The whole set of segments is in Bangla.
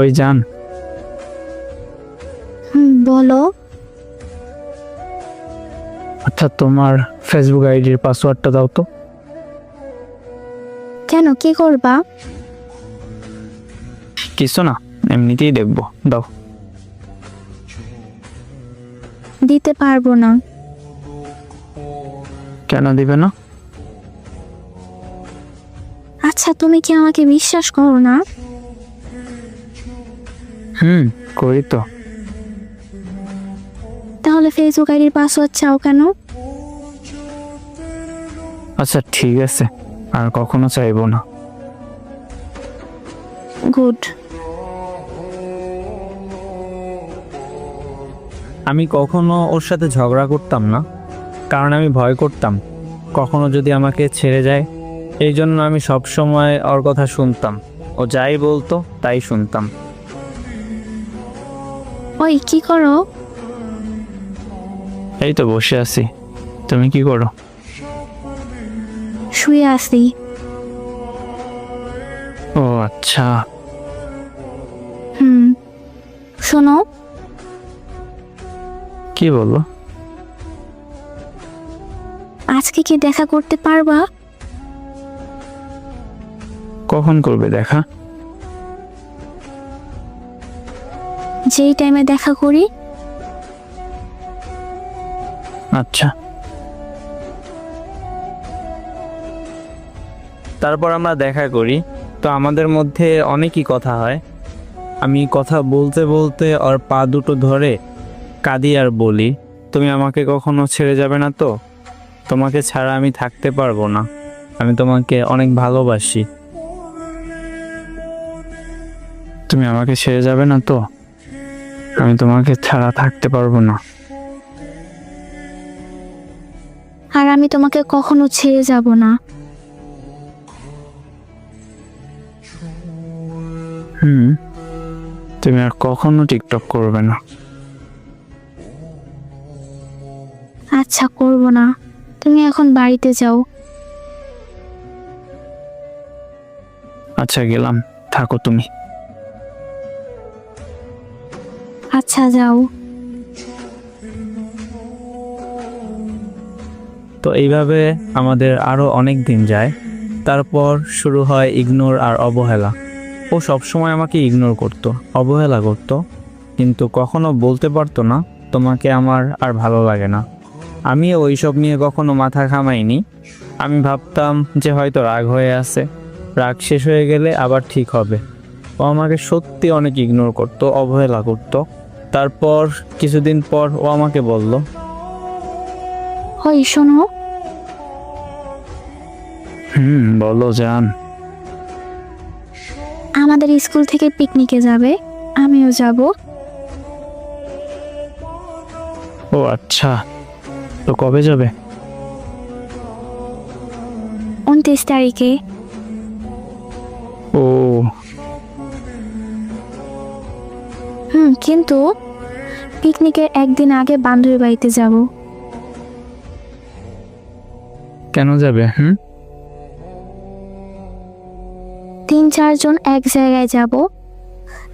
ওই যান। বলো। আচ্ছা তোমার ফেসবুক আইডির পাসওয়ার্ডটা দাও তো। কেন? কি করবা? কিছু না এমনিতেই দেখব। দাও। দিতে পারব না। কেন দিবে না? আচ্ছা তুমি কি আমাকে বিশ্বাস করো না? হুম করি তো। তাহলে ফেসবুক আইডির পাসওয়ার্ড চাও কেন? আচ্ছা ঠিক আছে। আর কখনো চাইব না। গুড আমি কখনো ওর সাথে ঝগড়া করতাম না কারণ আমি ভয় করতাম। কখনো যদি আমাকে ছেড়ে যায় এই জন্য আমি সব সময় ওর কথা শুনতাম। ও যাই বলতো তাই শুনতাম। ওই কি করো? এই তো বসে আছি। তুমি কি করো? শুয়ে আছি। ও আচ্ছা। হুম। শোনো। কি বলো? আজকে কি দেখা করতে পারবা? কখন করবে দেখা? যেই টাইমে দেখা করি। আচ্ছা। তারপর আমরা দেখা করি। তো আমাদের মধ্যে অনেকই কথা হয়। আমি কথা বলতে বলতে ওর পা দুটো ধরে কাঁদি আর বলি, তুমি আমাকে কখনো ছেড়ে যাবে না তো? তোমাকে ছাড়া আমি থাকতে পারব না। আমি তোমাকে অনেক ভালোবাসি। তুমি আমাকে ছেড়ে যাবে না তো? আমি তোমাকে ছাড়া থাকতে পারব না। আর আমি তোমাকে কখনো ছেড়ে যাব না। হুম তুমি আর কখনো টিকটক করবে না। আচ্ছা করব না। তুমি এখন বাড়িতে যাও। আচ্ছা গেলাম। থাকো তুমি। আচ্ছা যাও। তো এইভাবে আমাদের আরও অনেক দিন যায়। তারপর শুরু হয় ইগনোর আর অবহেলা। ও সবসময় আমাকে ইগনোর করতো, অবহেলা করতো। কিন্তু কখনো বলতে পারতো না, তোমাকে আমার আর ভালো লাগে না। আমি ওইসব নিয়ে কখনো মাথা ঘামাইনি। আমি ভাবতাম যে হয়তো রাগ হয়ে আছে। রাগ শেষ হয়ে গেলে আবার ঠিক হবে। ও আমাকে সত্যি অনেক ইগনোর করতো, অবহেলা করতো। তারপর কিছুদিন পর ও আমাকে বলল ওই শোনো। হুম বলো জান। আমাদের স্কুল থেকে পিকনিকে যাবে আমিও যাব। ও আচ্ছা তো কবে যাবে? উনত্রিশ তারিখে। কিন্তু পিকনিকের একদিন আগে বান্ধবী বাড়িতে যাব। কেন যাবে হুম? তিন চারজন এক জায়গায় যাব।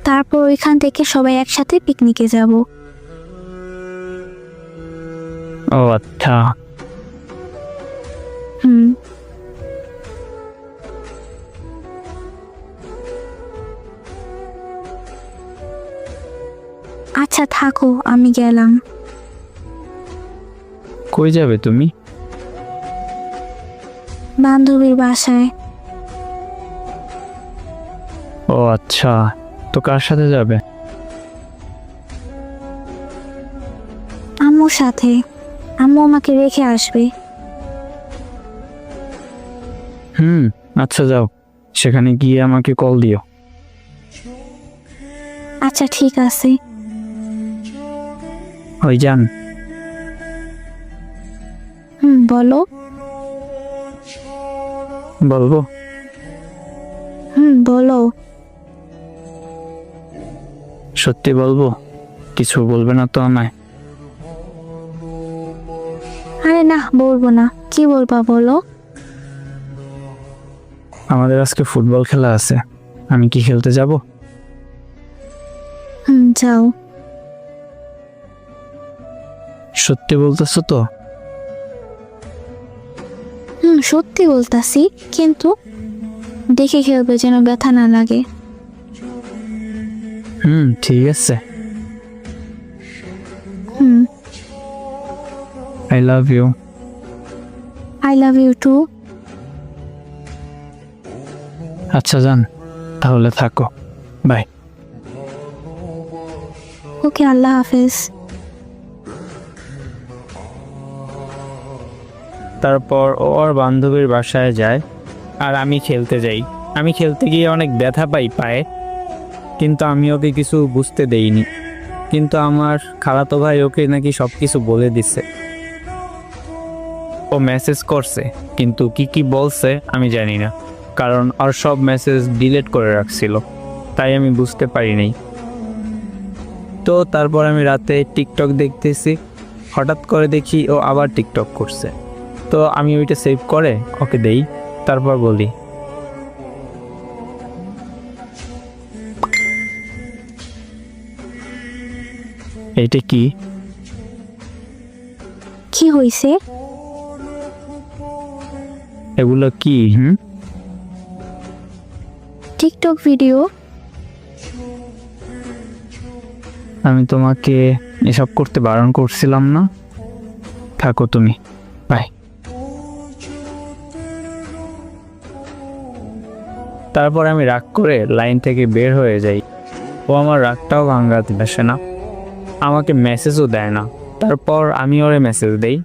তারপর ওইখান থেকে সবাই একসাথে পিকনিকে যাব। ও আচ্ছা। আচ্ছা থাকো আমি গেলাম। কই যাবে তুমি? বান্ধবীর বাসায়। ও আচ্ছা। তো কার সাথে যাবে? আম্মুর সাথে। আম্মু আমাকে রেখে আসবে। হুম আচ্ছা যাও। সেখানে গিয়ে আমাকে কল দিও। আচ্ছা ঠিক আছে। ওই যান। হুম বলো। বলব? হুম বলো। সত্যি বলব? কিছু বলবে না তো আমায়? আরে না বলব না। কি বলবা বলো? আমাদের আজকে ফুটবল খেলা আছে। আমি কি খেলতে যাব? হুম যাও। সত্যি বলতেছো তো? হুম সত্যি বলতাছি কিন্তু দেখে খেলবে যেন ব্যথা না লাগে। হুম ঠিক আছে। হুম। I love you I love you too আচ্ছা যান তাহলে থাকো। বাই ওকে আল্লাহ হাফেজ। তারপর ও ওর বান্ধবীর বাসায় যায় আর আমি খেলতে যাই। আমি খেলতে গিয়ে অনেক ব্যথা পাই পায়ে, কিন্তু আমি ওকে কিছু বুঝতে দেইনি। কিন্তু আমার খালাতো ভাই ওকে নাকি সব কিছু বলে দিছে। ও মেসেজ করছে, কিন্তু কি কি বলছে আমি জানি না, কারণ ওর সব মেসেজ ডিলিট করে রাখছিল, তাই আমি বুঝতে পারি নাই। তো তারপর আমি রাতে টিকটক দেখতেছি, হঠাৎ করে দেখি ও আবার টিকটক করছে। তো আমি ওইটা সেভ করে ওকে দেই তারপর বলি। এইটা কি? কি হয়েছে এগুলো কি হুম? TikTok video. আমি তোমাকে এসব করতে বারণ করছিলাম না। থাকো তুমি। তারপর আমি রাগ করে লাইন থেকে বের হয়ে যাই। ও আমার রাগটাও ভাঙাতে আসে না। আমাকে মেসেজও দেয় না। তারপর আমি ওরে মেসেজ দেই।